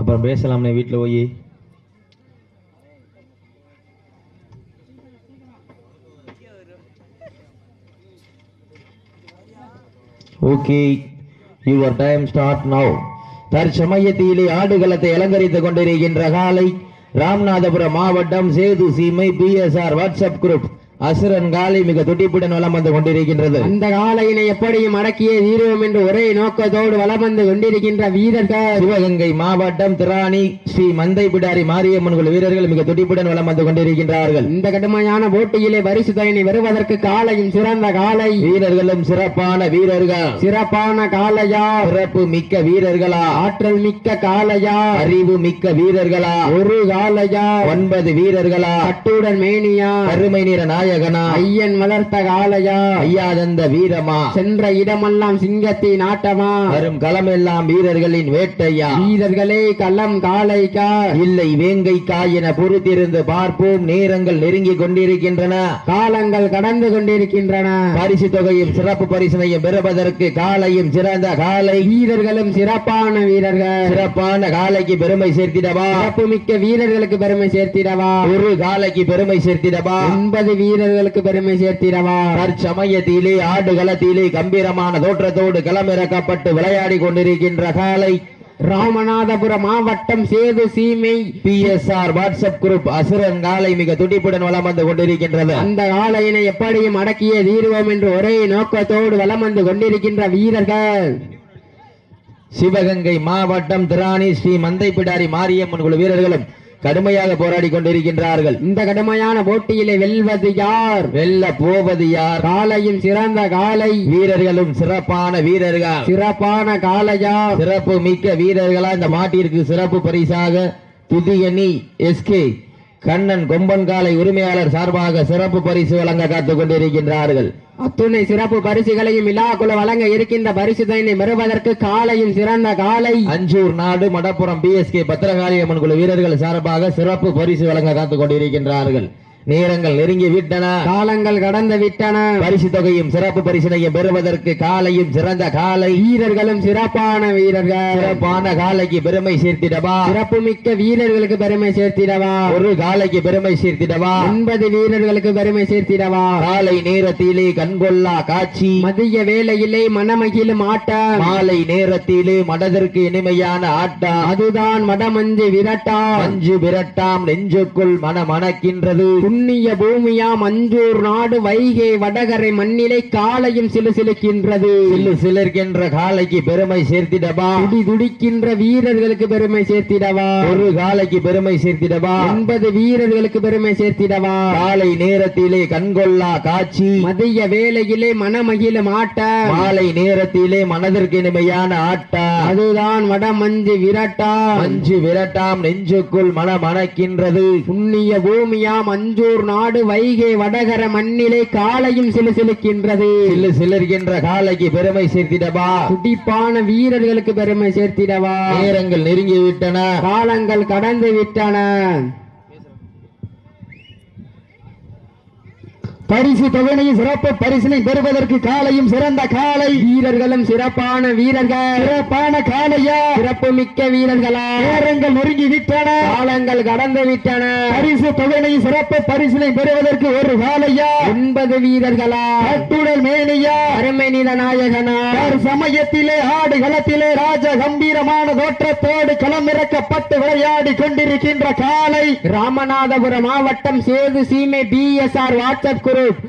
அப்புறம் பேசலாம்னே வீட்டில் போய். Okay your time start now தற்சமயத்திலே ஆடுகளத்தை அலங்கரித்துக் கொண்டிருக்கின்ற காலை ராமநாதபுரம் மாவட்டம் சேது சீமை பிஎஸ்ஆர் வாட்ஸ்அப் குரூப் அசுரன் காலை மிக துடிப்புடன் வலம் வந்து கொண்டிருக்கின்றது. அந்த காலையினை எப்படியும் அடக்கிய தீர்வோம் என்று ஒரே நோக்கத்தோடு வலம் வந்து கொண்டிருக்கின்ற வீரர்கள். சிவகங்கை மாவட்டம் திராணி ஸ்ரீ மந்தை பிடாரி மாரியம்மன் வீரர்கள் மிக துடிப்புடன் வலம் வந்து கொண்டிருக்கின்றார்கள். இந்த கடுமையான போட்டியிலே பரிசு தொகையினை வருவதற்கு காலையும் சிறந்த காலை. வீரர்களும் சிறப்பான வீரர்கள். சிறப்பான காளையா சிறப்பு மிக்க வீரர்களா? ஆற்றல் மிக்க காளையா அறிவு மிக்க வீரர்களா? ஒரு காளையா ஒன்பது வீரர்களா? கட்டுடன் மேனியா? கருமை நிற நாயகனா? ஐயன் வளர்த்த காளையா? ஐயாதந்த வீரமா? சென்ற இடமெல்லாம் சிங்கத்தின் ஆட்டமா வரும் களமெல்லாம் வீரர்களின் வேட்டையா? வீரர்களே களம் காளைக்கா? இல்லை வேங்கை காயின பொறுத்திருந்து பார்ப்போம். நேரங்கள் நெருங்கி கொண்டிருக்கின்றன. காலங்கள் கடந்து கொண்டிருக்கின்றன. பரிசு தொகையும் சிறப்பு பரிசனையும் பெறுவதற்கு காலையும் சிறந்த காலை வீரர்களும் சிறப்பான வீரர்கள். சிறப்பான காலைக்கு பெருமை சேர்த்திடவா? சிறப்பு மிக்க வீரர்களுக்கு பெருமை சேர்த்திடவா? ஒரு காலைக்கு பெருமை சேர்த்திடவா? ஒன்பது வீரர்களுக்கு பெருமை சேர்த்திடவா? தற்சமயத்திலே ஆடுகளத்திலே கம்பீரமான தோற்றத்தோடு களமிறக்கப்பட்டு விளையாடி கொண்டிருக்கின்ற காலை ராமநாதபுரம் மாவட்டம் சேது சீமை. P S R WhatsApp group Asuran காலை மிக துடிப்புடன் வலம் வந்து கொண்டிருக்கின்றது. அந்த காளையினை எப்படியும் அடக்கிய தீர்வோம் என்று ஒரே நோக்கத்தோடு வலம் வந்து கொண்டிருக்கின்ற வீரர்கள். சிவகங்கை மாவட்டம் திராணி ஸ்ரீ மந்தைப்பிடாரி மாரியம்மன் குழு வீரர்களும் கடுமையாக போராடி கொண்டிருக்கின்றார்கள். இந்த கடுமையான போட்டியிலே வெல்வது யார்? வெல்ல போவது யார்? காளையும் சிறந்த காளை வீரர்களும் சிறப்பான வீரர்கள். சிறப்பான காளையா சிறப்பு மிக்க வீரர்களா இந்த மாட்டிற்கு சிறப்பு பரிசாக துதியணி எஸ்கே கண்ணன் கொம்பன் காலை உரிமையாளர் சார்பாக சிறப்பு பரிசு வழங்க காத்துக் கொண்டிருக்கின்றார்கள். அத்துணை சிறப்பு பரிசுகளையும் விழாக்குழு வழங்க இருக்கின்ற பரிசுதனை பெறுவதற்கு காலையும் சிறந்த காலை. அஞ்சூர் நாடு மடப்புறம் பிஎஸ்கே பத்திரகாளி அம்மன் குழு வீரர்கள் சார்பாக சிறப்பு பரிசு வழங்க காத்துக் கொண்டிருக்கின்றார்கள். நேரங்கள் நெருங்கி விட்டன. காலங்கள் கடந்து விட்டன. பரிசு தொகையும் சிறப்பு பரிசினையும் பெறுவதற்கு காலையும் சிறந்த காலை. வீரர்களும் சிறப்பான வீரர்கள். சிறப்பான காலைக்கு பெருமை சேர்த்திடவா? சிறப்பு மிக்க வீரர்களுக்கு பெருமை சேர்த்திடவா? ஒரு காலைக்கு பெருமை சேர்த்திடவா? ஒன்பது வீரர்களுக்கு பெருமை சேர்த்திடவா? காலை நேரத்திலே கண்கொள்ளா காட்சி. மதிய வேளையிலே மனமகிழும் ஆட்டம் மாலை நேரத்திலே மனதிற்கு இனிமையான ஆட்டம் அதுதான் மடமஞ்சு விரட்டா மஞ்சு விரட்டாம் நெஞ்சுக்குள் மன மணக்கின்றது புண்ணிய பூமியா மஞ்சூர் நாடு வைகை வடகரை மண்ணிலை காலையும் சிலுசிலுக்கின்றது சில்லு சிலிர்க்கின்ற காலைக்கு பெருமை சேர்த்திடவா? துடி துடிக்கின்ற வீரர்களுக்கு பெருமை சேர்த்திடவா? ஒரு காலைக்கு பெருமை சேர்த்திடவா? ஒன்பது வீரர்களுக்கு பெருமை சேர்த்திடவா? காலை நேரத்திலே கண்கொள்ளா காட்சி. மதிய வேளையிலே மனமகிழும் ஆட்டம் மாலை நேரத்திலே மனதிற்கு இனிமையான ஆட்டம் அதுதான் வடமஞ்சு விரட்டா மஞ்சு விரட்டாம் நெஞ்சுக்குள் மன மணக்கின்றது புண்ணிய பூமியா மஞ்சூர் நாடு வைகை வடகர மண்ணிலே காலையும் சிலுசிலுக்கின்றது. சில்லு சிலிர்க்கின்ற காலைக்கு பெருமை சேர்த்திடவா? துடிப்பான வீரர்களுக்கு பெருமை சேர்த்திடவா? நேரங்கள் நெருங்கி விட்டன காலங்கள் கடந்து விட்டன. பரிசு தொகையையும் சிறப்பு பரிசினை பெறுவதற்கு காலையும் சிறந்த காலை. வீரர்களும் சிறப்பான வீரர்கள். சிறப்பான காலையா? சிறப்பு மிக்க வீரர்களா? நேரங்கள் நெருங்கி விட்டன. காலங்கள் கடந்து விட்டன. பரிசு தொகையையும் சிறப்பு பரிசினை பெறுவதற்கு ஒரு காலையா? ஒன்பது வீரர்களா? கட்டுடல் மேனியா? அருமை நில நாயகனா? சமயத்திலே ஆடு களத்திலே ராஜ கம்பீரமான தோற்றத்தோடு களமிறக்கப்பட்டு விளையாடி கொண்டிருக்கின்ற காலை. ராமநாதபுரம் மாவட்டம் சேது சீமை பிஎஸ்ஆர் வாட்ஸ்அப் குரூப்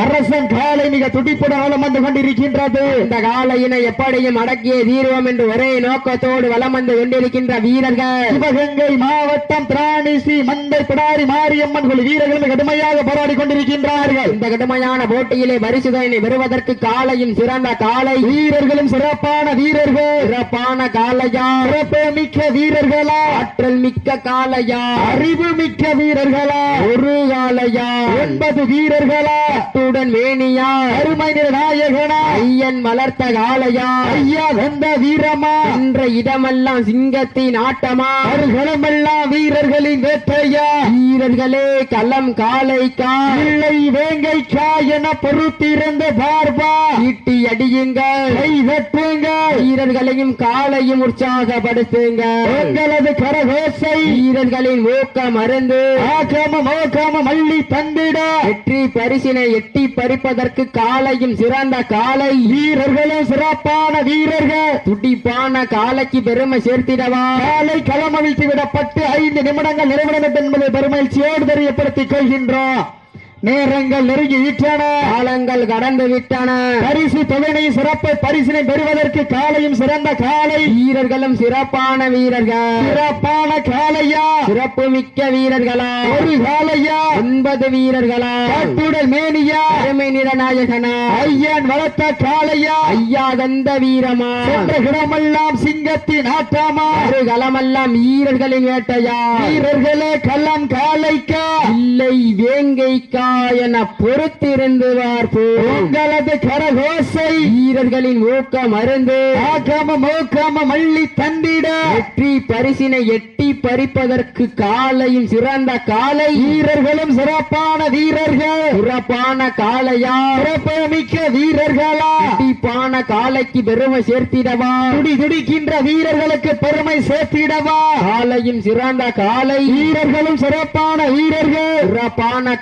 அரசன் காலை மிக துடிப்புடன் வலம் வந்து கொண்டிருக்கின்றது. இந்த காலையினை எப்படியும் அடக்கிய தீர்வோம் என்று ஒரே நோக்கத்தோடு வலம் வந்து கொண்டிருக்கின்ற வீரர்கள். சிவகங்கை மாவட்டம் திராணி மந்தை பிடாரி மாரியம்மன் குழு வீரர்கள் கடுமையாக போராடி கொண்டிருக்கின்றார்கள். இந்த கடுமையான போட்டியிலே பரிசுதனை பெறுவதற்கு காலையும் சிறந்த காலை. வீரர்களும் சிறப்பான வீரர்கள். சிறப்பான காலையா? சிறப்பு மிக்க வீரர்களா? ஆற்றல் மிக்க காளையா அறிவு மிக்க வீரர்களா? ஒரு காலையா? ஒன்பது வீரர்களா? கட்டுடன் மேனியா அருமை நாயகனா ஐயன் வளர்த்த காளையா. ஐயா வந்த வீரமா. என்ற இடமெல்லாம் சிங்கத்தின் ஆட்டமா. அவர்களமெல்லாம் வீரர்களின் வேட்டையா. வீரர்களே களம் காளைக்கா. இல்லை வேங்கைக்கா என பொறுத்திருந்த பார்பா ஈட்டி அடியுங்கள். கை தட்டுங்கள் வீரர்களையும் காலையும் உற்சாகப்படுத்துங்க. உங்களது கரகோசை. வீரர்களின் ஊக்கம் மருந்து ஆகாம மோகாம மல்லி தந்திட. வெற்றி பரிசினை எட்டி பறிப்பதற்கு காலையும் சிறந்த காலை வீரர்களும் சிறப்பான வீரர்கள். துடிப்பான காலைக்கு பெருமை சேர்த்திடவா? காலை களமவிழ்த்து விடப்பட்டு ஐந்து நிமிடங்கள் நிறைவடைந்தது என்பதை பெருமகிழ்ச்சியோடு தெரியப்படுத்திக் கொள்கின்றோம். நேரங்கள் நெருங்கி விட்டன. காலங்கள் கடந்து விட்டன. பரிசு தொகையை சிறப்பை பரிசினை பெறுவதற்கு காலையும் சிறந்த காலை. வீரர்களும் சிறப்பான வீரர்கள். சிறப்பான காலையா? சிறப்பு மிக்க வீரர்களா? ஒரு காலையா? ஒன்பது வீரர்களா? காட்டுடல் மேனியா? அருமை நிறநாயகனா? ஐயன் வளர்த்த காலையா ஐயா கந்த வீரமா? சென்ற இடமெல்லாம் சிங்கத்தின் ஆட்டாமா ஒரு களமெல்லாம் வீரர்களின் வேட்டையா? வீரர்களே களம் காலைக்கா இல்லை வேங்கைக்கா? என பொறுத்திருந்து பார்ப்போம் உங்களது கரகோசை வீரர்களின் ஊக்கம் மருந்து ஆகாம மோக்காம மல்லி தந்திட. வெற்றி பரிசினை எட்டி பறிப்பதற்கு காலையும் சிறந்த காலை. வீரர்களும் சிறப்பான வீரர்கள். சிறப்பான காளையா? சிறப்புமிக்க வீரர்களா? துடிப்பான காலைக்கு பெருமை சேர்த்திடவா? துடி துடிக்கின்ற வீரர்களுக்கு பெருமை சேர்த்திடவா? காலையும் சிறந்த காலை வீரர்களும் சிறப்பான வீரர்கள். சிறப்பான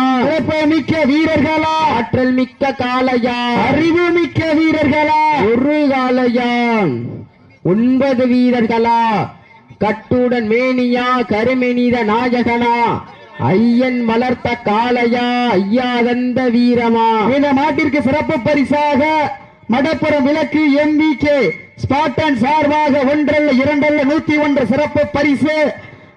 காளையா சிறப்புமிக்க வீரர்களா? ஆற்றல் மிக்க காளையா அறிவு மிக்க வீரர்களா? ஒரு காளையான். ஒன்பது வீரர்களா? கட்டுடன் மேனியா கருமெனித நாயகனா? ஐயன் வளர்த்த காளையா? ஐயாதந்த வீரமா? இந்த மாட்டிற்கு சிறப்பு பரிசாக மடப்புறம் விளக்கு எம்பிகே ஸ்பாட்டன் சார்பாக ஒன்றல்ல இரண்டல்ல நூத்தி ஒன்று சிறப்பு பரிசு.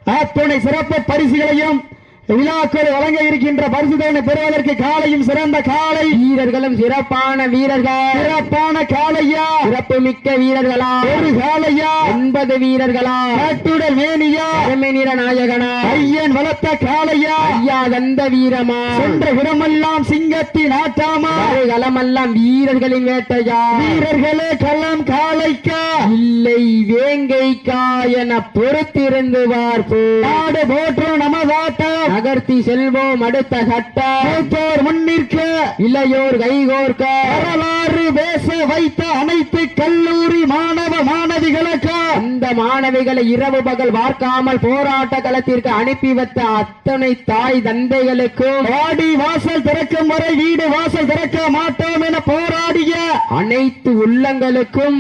அத்துணை சிறப்பு பரிசுகளையும் விழாக்கள் வழங்க இருக்கின்ற பரிசுதனை பெறுவதற்கு காலையும் சிறந்த காலை. வீரர்களும் சிறப்பான வீரர்கள். சிறப்பான காலையா சிறப்பு மிக்க வீரர்களா? ஒரு காலையா ஒன்பது வீரர்களா? காட்டுடல் மேனியா? நிற நாயகனா? ஐயன் வளர்த்த காலையா ஐயாதந்த வீரமா? சென்ற இடமெல்லாம் சிங்கத்தின் ஆட்டாமா? களமெல்லாம் வீரர்களின் வேட்டையா? வீரர்களே களம் காலைக்கா இல்லை வேங்கைக்கா என பொறுத்திருந்து பார்ப்போம் நாடு போற்றும் நமதாட்டம் நகர்த்தி செல்வோம் அடுத்த கட்ட. மூத்தோர் முன்னிற்க இளையோர் கைகோர்க்க வரலாறு பேச வைத்த அனைத்து கல்லூரி மாணவ மாணவிகளுக்கு. அந்த மாணவிகளை இரவு பகல் பார்க்காமல் போராட்ட களத்திற்கு அனுப்பி வைத்த அத்தனை தாய் தந்தைகளுக்கும் வாடி வாசல் திறக்கும் வரை வீடு வாசல் திறக்க மாட்டோம் என போராடிய அனைத்து உள்ளங்களுக்கும்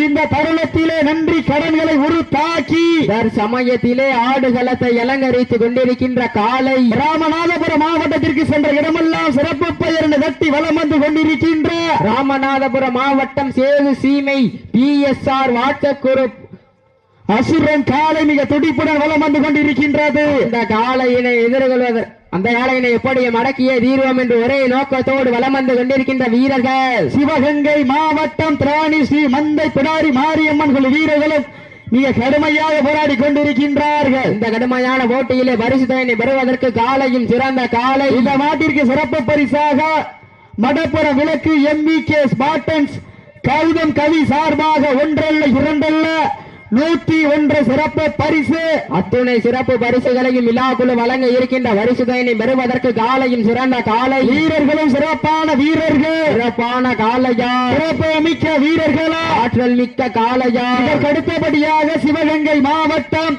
இந்த தருணத்திலே நன்றி கடன்களை உருத்தாக்கி சமயத்திலே ஆடுகளத்தை அலங்கரித்துக் கொண்டிருக்கின்ற காலை ராமநாதபுரம் மாவட்டத்திற்கு சென்ற இடமெல்லாம் சிறப்பு பெயர் என வெட்டி வலம் வந்து கொண்டிருக்கின்ற ராமநாதபுரம் மாவட்டம் சேது சீமை P S R WhatsApp group Asuran காலை மிக துடிப்புடன் வலம் வந்து கொண்டிருக்கின்றது. இந்த காளையினை எதிர்கொள்வதற்கு அந்த காளையினை எப்படி மடக்கிய தீர்வோம் என்று ஒரே நோக்கத்தோடு வலம் வந்து கொண்டிருக்கின்ற வீரர்கள். சிவகங்கை மாவட்டம் திராணி ஸ்ரீ மந்தை பிடாரி மாரியம்மன் குழு வீரர்களும் மிக கடுமையாக போராடி கொண்டிருக்கின்றார்கள். இந்த கடுமையான போட்டியிலே பரிசு தொகையினை பெறுவதற்கு காலையும் சிறந்த காலை. இந்த நாட்டிற்கு சிறப்பு பரிசாக மடப்புற விளக்கு MP K Spartans Gautham Kavi சார்பாக ஒன்றல்ல இரண்டல்ல நூத்தி ஒன்று சிறப்பு பரிசு. அத்துணை சிறப்பு பரிசுகளையும் விழாக்குழு வழங்க இருக்கின்ற பரிசு தொகையினை பெறுவதற்கு காலையும் சிறந்த காலை. வீரர்களும் சிறப்பான வீரர்கள். சிறப்பான காலையா சிறப்பு மிக்க வீரர்களா. ஆற்றல் மிக்க காலையா இதற்கு அடுத்தபடியாக சிவகங்கை மாவட்டம்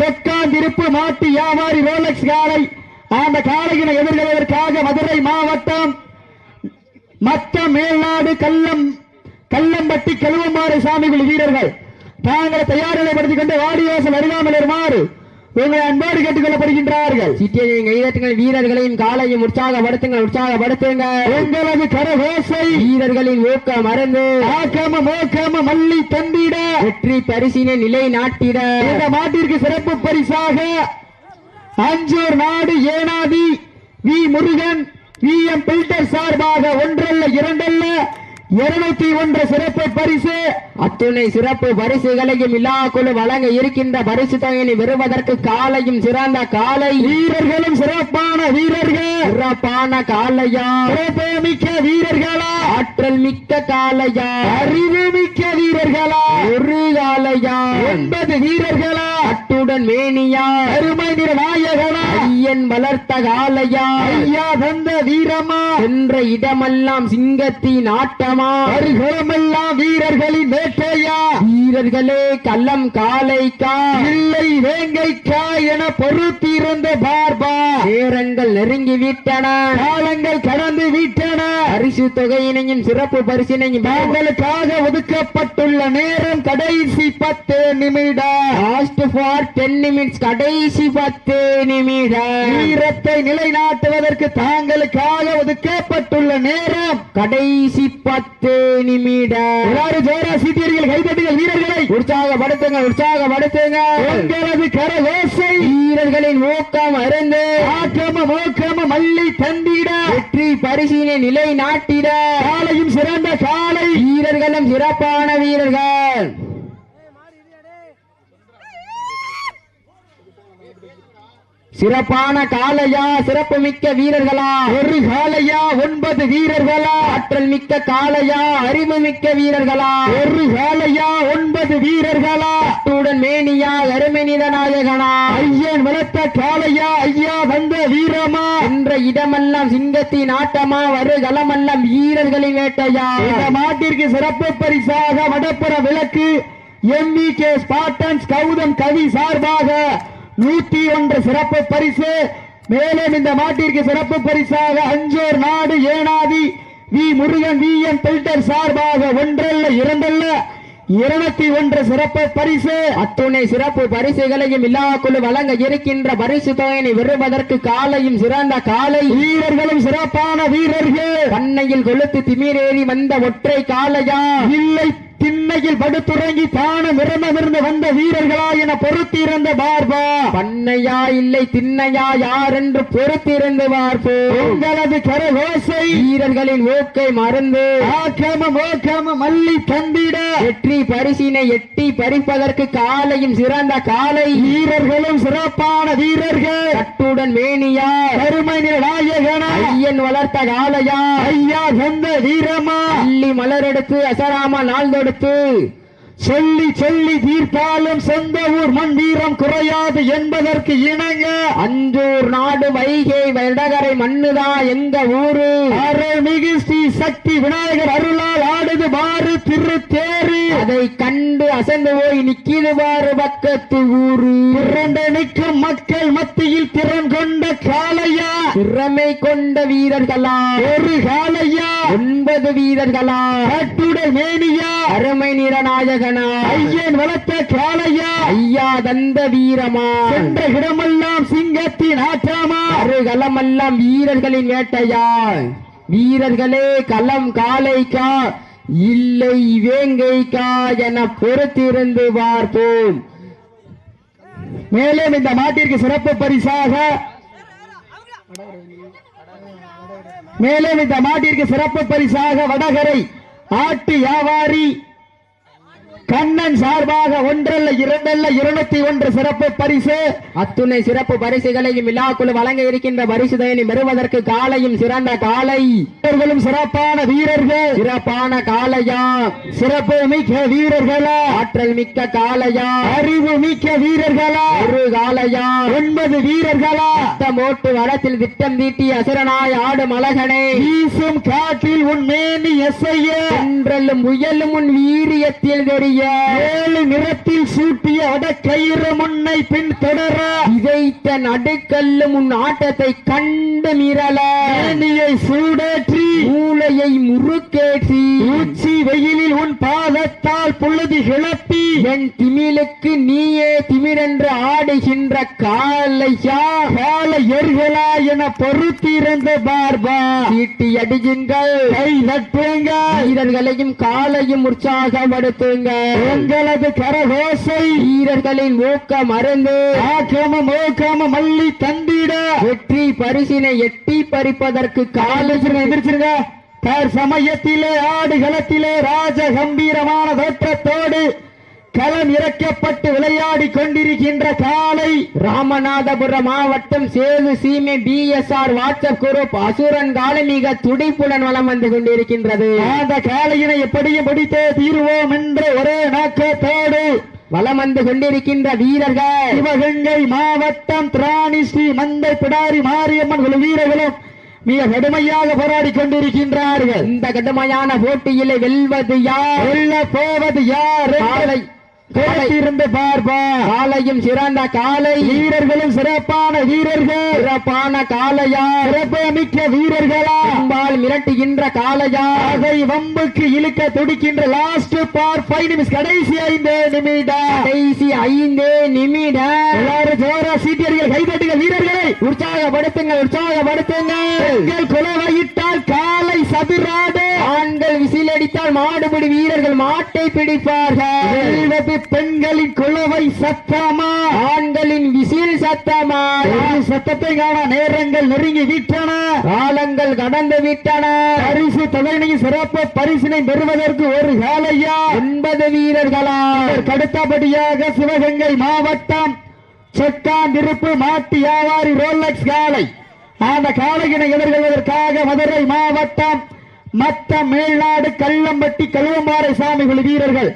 சொக்காந்திருப்பு மாட்டு வியாபாரி ரோலக்ஸ் காலை அந்த காலையினை எதிர்கொள்வதற்காக மதுரை மாவட்டம் மத்த மேல்நாடு கல்லம் கல்லம்பட்டி கழுவமாறு சாமிகள் வீரர்கள். தாங்கள் தயார் நிலைப்படுத்திக் கொண்டு வாடிவாசல் அருகாமல் வருமாறு உங்களை அன்போடு கேட்டுக் கொள்ளப்படுகின்றார்கள் சிட்டியையும் கைதட்டுங்கள் வீரர்களையும் காலையும் உற்சாகப்படுத்துங்கள் உற்சாகப்படுத்துங்கள் உங்களது கரகோசை வீரர்களின் ஊக்கம் மறந்து ஆக்காம மோக்காம மல்லி தந்திட. வெற்றி பரிசினை நிலை நாட்டிட. இந்த மாட்டிற்கு சிறப்பு பரிசாக அஞ்சூர் நாடு Enathi V Murugan V M builder சார்பாக ஒன்றல்ல இரண்டல்ல இருநூத்தி ஒன்று சிறப்பு பரிசு. அத்துணை சிறப்பு பரிசுகளையும் இலா குழு வழங்க இருக்கின்ற பரிசு தொகையினை பெறுவதற்கு காலையும் சிறந்த காலை. வீரர்களும் சிறப்பான வீரர்கள். சிறப்பான காலையா? சிறப்பு மிக்க வீரர்களா? ஆற்றல் மிக்க காலையா? அறிவு மிக்க வீரர்களா? ஒரு காலையா? ஒன்பது வீரர்களா? அட்டுடன் மேனியா நாயகனா. ஐயன் வளர்த்த காலையா ஐயா தந்த வீரமா. என்ற இடமெல்லாம் சிங்கத்தின் ஆட்டமா. அருகுலமெல்லாம் வீரர்களின் வேட்டையா. வீரர்களே கள்ளம் காலைக்கா இல்லை வேங்கைக்கா என பொறுத்திருந்த பார்பா. நேரங்கள் நெருங்கி விட்டன. காலங்கள் கடந்து விட்டன. பரிசு தொகையினையும் சிறப்பு பரிசினையும் தாங்களுக்காக ஒதுக்கப்பட்டுள்ள நேரம் கடைசி பத்து நிமிடம். லாஸ்ட் ஃபார் டென் நிமிட்ஸ் கடைசி பத்து நிமிடம். வீரத்தை நிலைநாட்டுவதற்கு தாங்களுக்காக ஒதுக்கப்பட்டுள்ள நேரம் கடைசி பத்து நிமிடம். எல்லாரும் ஜோரா சீட்டியர்கள் கைதட்டுங்கள் வீரர்களை. உற்சாகப்படுத்துங்க உற்சாகப்படுத்துங்க. உங்களது கரகோசை. வீரர்களின் ஊக்கம் அருந்து. ஆக்கம மோக்கம மல்லி தந்திட. வெற்றி பரிசினை நிலை நாட்டிட காலையும் சிறந்த காலை. வீரர்களும் சிறப்பான வீரர்கள். சிறப்பான காலையா சிறப்பு மிக்க வீரர்களா? ஒரு காலையா ஒன்பது வீரர்களா? ஆற்றல் மிக்க காலையா அறிவு மிக்க வீரர்களா? ஒரு காலையா ஒன்பது வீரர்களா? அத்துடன் மேனியா அருமனித நாயகனா ஐயன் வளர்த்த காளையா ஐயா வந்த வீரமா? என்ற இடமெல்லாம் சிங்கத்தின் ஆட்டமா வருகளமெல்லாம் வீரர்களின் வேட்டையா? இந்த மாட்டிற்கு சிறப்பு பரிசாக வடப்புற விளக்கு ME K Spartans Gautham Kavi சார்பாக நூத்தி ஒன்று சிறப்பு பரிசு. மேலும் இந்த மாட்டிற்கு சிறப்பு பரிசாக அஞ்சோர் நாடு Enathi V Murugan V M builder சார்பாக ஒன்றல்ல இரண்டல்ல. இருநூத்தி ஒன்று சிறப்பு பரிசு. அத்துணை சிறப்பு பரிசுகளையும் இல்லா குழு வழங்க இருக்கின்ற பரிசு தொகையினை பெறுவதற்கு காலையும் சிறந்த காலை. வீரர்களும் சிறப்பான வீரர்கள். பண்ணையில் கொளுத்து திமிரேறி வந்த ஒற்றை காலையா இல்லை திண்ணையில் படுத்துறங்கி தானும் இறந்தமிருந்து வந்த வீரர்களா என பொறுத்திருந்த பார்பா. பண்ணையா இல்லை திண்ணையா யார் என்று பொறுத்திருந்து பார்ப்போம் உங்களது கரகோசை. வீரர்களின் ஊக்கை மறந்து. ஆக்கம மோக்கம மல்லி தந்திட. வெற்றி பரிசினை எட்டி பறிப்பதற்கு காலையும் சிறந்த காலை. வீரர்களும் சிறப்பான வீரர்கள். கட்டுடன் மேனியா. கருமை நாயகனா. ஐயன் வளர்த்த காலையா ஐயா சொந்த வீரமா. அள்ளி மலரெடுத்து அசராம நாள் தொடுத்து சொல்லி சொல்லி தீர்த்தாலும் சொந்த ஊர் மண் வீரம் குறையாது என்பதற்கு இணங்க அஞ்சூர் நாடு வைகை வடகரை மண்ணுதா எங்க ஊரு? அருள்மிகு ஸ்ரீ சக்தி விநாயகர் அருளால் ஆடுது பாரு திருத்தேரு. அதை கண்டு அசந்து போய் நிக்கிது பாரு பக்கத்து ஊரு. திரண்டு நிற்கும் மக்கள் மத்தியில் திறன் திறமை கொண்ட வீரர்களா? ஒரு காளையா ஒன்பது வீரர்களா? கட்டுடல் மேனியா? அருமை நிறநாயகனா? ஐயன் வளர்த்த காளையா ஐயா தந்த வீரமா? சென்ற இடமெல்லாம் சிங்கத்தின் ஆற்றாமா? அருகலமெல்லாம் வீரர்களின் வேட்டையா? வீரர்களே களம் காலைக்கா? இல்லை வேங்கைக்கா என பொறுத்திருந்து பார்ப்போம். மேலும் இந்த மாட்டிற்கு சிறப்பு பரிசாக மேலும் இந்த மாட்டிற்கு சிறப்பு பரிசாக வடகரை ஆட்டு வியாபாரி கண்ணன் சார்பாக ஒன்றல்ல இரண்டல்ல இருநூத்தி ஒன்று சிறப்பு பரிசு. அத்துணை சிறப்பு பரிசுகளையும் விழாக்குழு வழங்க இருக்கின்ற பரிசு தயனை பெறுவதற்கு காலையும் சிறந்த காலை. வீரர்களும் சிறப்பான வீரர்கள். சிறப்பான காளையா. சிறப்பு மிக்க வீரர்களா. ஆற்றல் மிக்க காளையா. அறிவு மிக்க வீரர்களா. ஒரு காளையா. ஒன்பது வீரர்களா. மோட்டு வடத்தில் திட்டம் தீட்டி அசுரனாய் ஆடு மலகனே வீசும் காற்றில் உன் மேனி எஸ்ஐய. முயலும் உன் வீரியத்தில் தெரிய ஏழு நிறத்தில் சூட்டிய வடக்கயிறு முன்னை பின் தொடர. இதைத்த நடுக்கல்லும் உன் ஆட்டத்தை கண்டு மேனியை சூடேற்றி மூளையை முறுக்கேற்றி உச்சி வெயிலில் உன் பாதத்தால் புழுதி கிளப்பி என் திமிலுக்கு நீயே திமிரென்று ஆடுகின்ற காலையா கால எர்களா என பொறுத்திருந்த பார்பா சீட்டி அடியுங்கள். கை தட்டுங்க. வீரர்களையும் காலையும் உற்சாகப்படுத்துங்க உங்களது கரகோசை. வீரர்களின் ஊக்கம் மறந்து ஆக்கம மோக்கம மல்லி தந்திட. வெற்றி பரிசினை எட்டி பறிப்பதற்கு காலை காலேஜ் எந்திரிச்சிருங்க தற்சமயத்திலே ஆடுகளத்திலே ராஜ கம்பீரமான தோற்றத்தோடு களம் இறக்கப்பட்டு விளையாடி கொண்டிருக்கின்ற காலை ராமநாதபுரம் மாவட்டம் சேது சீமை ஆர் வாட்ஸ்அப் குரூப் அசுரன் காலை மிக துடிப்புடன் வளம் வந்து கொண்டிருக்கின்றது. அந்த காலையினை எப்படியும் பிடித்தே தீர்வோம் என்று ஒரே நோக்கத்தோடு வளம் வந்து கொண்டிருக்கின்ற வீரர்கள். சிவகங்கை மாவட்டம் திராணி ஸ்ரீ மந்தை பிடாரி மாரியம்மன் வீரர்களும் மிக கடுமையாக போராடி கொண்டிருக்கின்றார்கள். இந்த கடுமையான போட்டியிலே வெல்வது யார்? வெல்ல போவது யார்? காளை. இருந்து பார்ப்பா. காலையும் சிறந்த காலை. வீரர்களும் சிறப்பான வீரர்கள். சிறப்பான காளையா. சிறப்பு மிக்க வீரர்களா. அம்பால் மிரட்டுகின்ற காளையா. அதை வம்புக்கு இழுக்க துடிக்கின்ற லாஸ்ட் பார் ஃபைவ் நிமிஷம் கடைசி ஐந்து நிமிடம் கடைசி ஐந்தே நிமிடம் எல்லாரும் ஜோரா சீட்டியர்கள் கைதட்டுங்க வீரர்களை. உற்சாகப்படுத்துங்கள் உற்சாகப்படுத்துங்கள். குலவையிட்டால் காலை சதுராடு. ஆண்கள் விசிலடித்தால் மாடுபிடி வீரர்கள் மாட்டை பிடிப்பார்கள். பெண்களின் குலவை சத்தமா? ஆண்களின் விசில் சத்தமா? சத்தத்தை காண நேரங்கள் நெருங்கி விட்டன. காலங்கள் கடந்து விட்டன. பரிசு தொகையினையும் சிறப்பு பரிசினை பெறுவதற்கு ஒரு காலையா ஒன்பது வீரர்களா? இதற்கு அடுத்தபடியாக சிவகங்கை மாவட்டம் செக்காந்திருப்பு மாட்டு வியாபாரி ரோலக்ஸ் காலை அந்த காளையினை எதிர்கொள்வதற்காக மதுரை மாவட்டம் மத்த மேல்நாடு கள்ளம்பட்டி கழுவம்பாறை சாமி குழு வீரர்கள்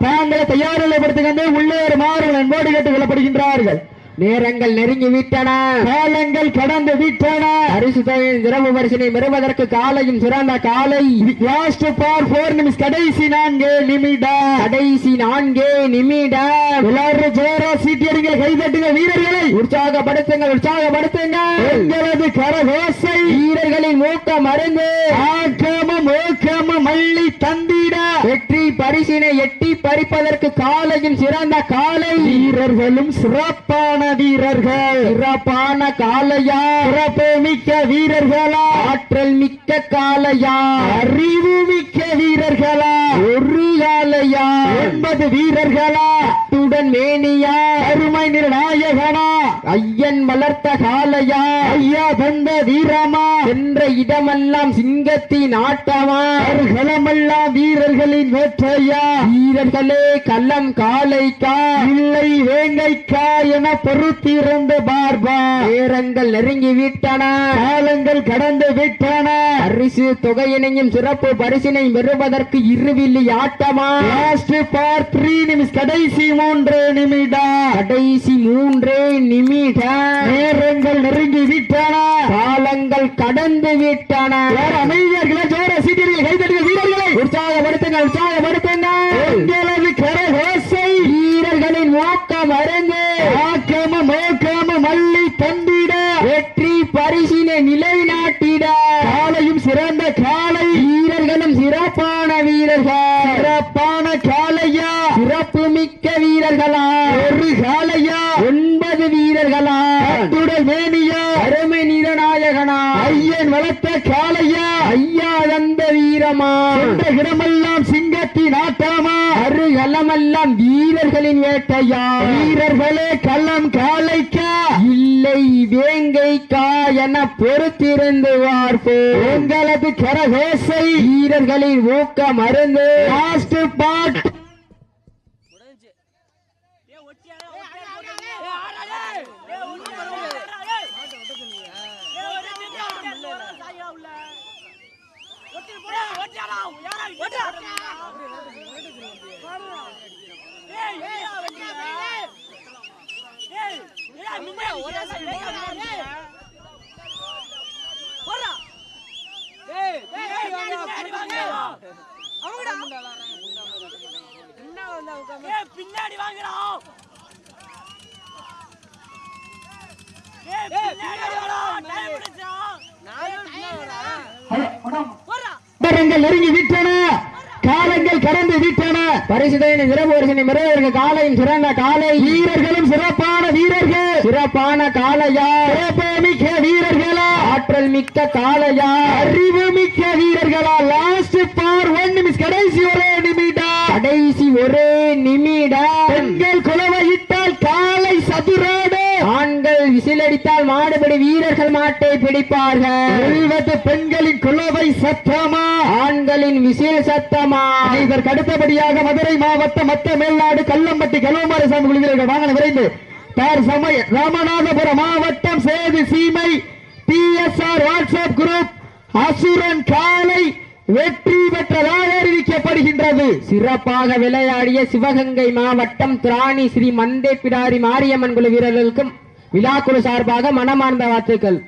தாங்களை தயார் நிலைப்படுத்திக் உள்ளே மாறுகள் அன்போடு கேட்டுக் கொள்ளப்படுகின்றார்கள். நேரங்கள் நெருங்கி விட்டன. காலங்கள் கடந்து விட்டன. பரிசு தொகையின் சிறப்பு பரிசினை பெறுவதற்கு காலையும் சிறந்த காலை. லாஸ்ட் பார் போர் நிமிஷம் கடைசி நான்கு நிமிடம் கடைசி நான்கே நிமிடம் எல்லாரும் ஜோரா சீட்டியடிகள் கைதட்டுங்கள் வீரர்களை. உற்சாகப்படுத்துங்கள் உற்சாகப்படுத்துங்கள். எங்களது கரகோசை. வீரர்களின் மூக்க மருந்து ஆக்கமும் ஊக்கமும் மல்லி தந்திட. வெற்றி பரிசினை எட்டி பறிப்பதற்கு காலையும் சிறந்த காலை. வீரர்களும் சிறப்பான வீரர்கள். சிறப்பான காளையா சிறப்பு மிக்க வீரர்களா? ஆற்றல் மிக்க காளையா அறிவு மிக்க வீரர்களா? ஒரு காளையா ஒன்பது வீரர்களா? துடன் மேனியா? அருமை நிர்நாயகனா ஐயன் வளர்த்த காளையா ஐயா தந்த வீரமா? சென்ற இடமெல்லாம் சிங்கத்தின் ஆட்டமா? களமெல்லாம் வீரர்களின் வேற்றையா வீரர்களே கள்ளம் காளைக்கா? இல்லை வேங்கைக்கா என பொறுத்திருந்து பார்பா. நேரங்கள் நெருங்கி விட்டன. காலங்கள் கடந்து விட்டன. பரிசு தொகையினையும் சிறப்பு பரிசினை பெறுவதற்கு இருவில்லி ஆட்டமா? லாஸ்ட் பார் த்ரீ நிமிஷம் கடைசி மூன்று நிமிடம் கடைசி மூன்றே நிமிடம் நேரங்கள் நெருங்கி விட்டன. காலங்கள் கடந்து விட்டன. யார் அமைதியார்களா ஜோர சீட்டியர்கள் கைதட்டுங்கள் வீரர்களை. உற்சாகப்படுத்துங்க உற்சாகப்படுத்துங்க எங்களது கரகோசை. வீரர்களின் நோக்கம் அறிந்து ஆக்கம மோக்கம மல்லி தந்திட வெற்றி பரிசினை நிலைநாட்டிட காலையும் சிறந்த காலை வீரர்களும் சிறப்பான வீரர்கள் சிறப்பான காலையா சிறப்பு மிக்க வீரர்களா ஒரு காலையா ஒன்பது வீரர்களா அத்துடல் மேனியா அருமை நீரநாயகனா ஐயன் வளர்த்த காலையா ஐயா தந்த வீரமா சென்ற இடமெல்லாம் சிங்கத்தின் ஆட்டமா அருகலமெல்லாம் வீரர்களின் வேட்டையா வீரர்களே கள்ளம் காலைக்கா இல்லை வேங்கைக்கா என பொறுத்திருந்து பார்ப்போம் உங்களது கரகோசை வீரர்களின் ஊக்க மருந்து லாஸ்ட் பாட் பின்னாடி வாங்கடா பின்னாடி வாடா டைம் முடிச்சா நேரங்கள் நெருங்கி விட்டன. காலங்கள் கடந்து விட்டன. பரிசு தொகையினை சிறப்பு பரிசினை பெறுவதற்கு காலையும் சிறந்த காலை. வீரர்களும் சிறப்பான வீரர்கள். சிறப்பான காளையா. சிறப்பு மிக்க வீரர்களா. ஆற்றல் மிக்க காளையா. அறிவு மிக்க வீரர்களா. லாஸ்ட் பார் ஒன் நிமிஷம் கடைசி ஒரே நிமிடம் கடைசி ஒரே விசிலடி அடித்தால் மாடுபடி வீரர்கள் மாட்டை பிடிப்பார்கள். பெண்களின் குலவை சத்தமா? ஆண்களின் விசில் சத்தமா? இதற்கு அடுத்தபடியாக மதுரை மாவட்டம் மத்த மேல்நாடு கல்லம்பட்டி கல்வமாரி சாமி குழுவீரர்கள் வாங்க விரைந்து தார் சமய ராமநாதபுரம் மாவட்டம் சேது சீமை பிஎஸ்ஆர் வாட்ஸ்அப் குரூப் அசுரன் காலை வெற்றி பெற்றதாக அறிவிக்கப்படுகின்றது சிறப்பாக விளையாடிய சிவகங்கை மாவட்டம் திராணி ஸ்ரீ மந்தே பிடாரி மாரியம்மன் குழு வீரர்களுக்கும் விழாக்குழு சார்பாக மனமார்ந்த வாழ்த்துக்கள்.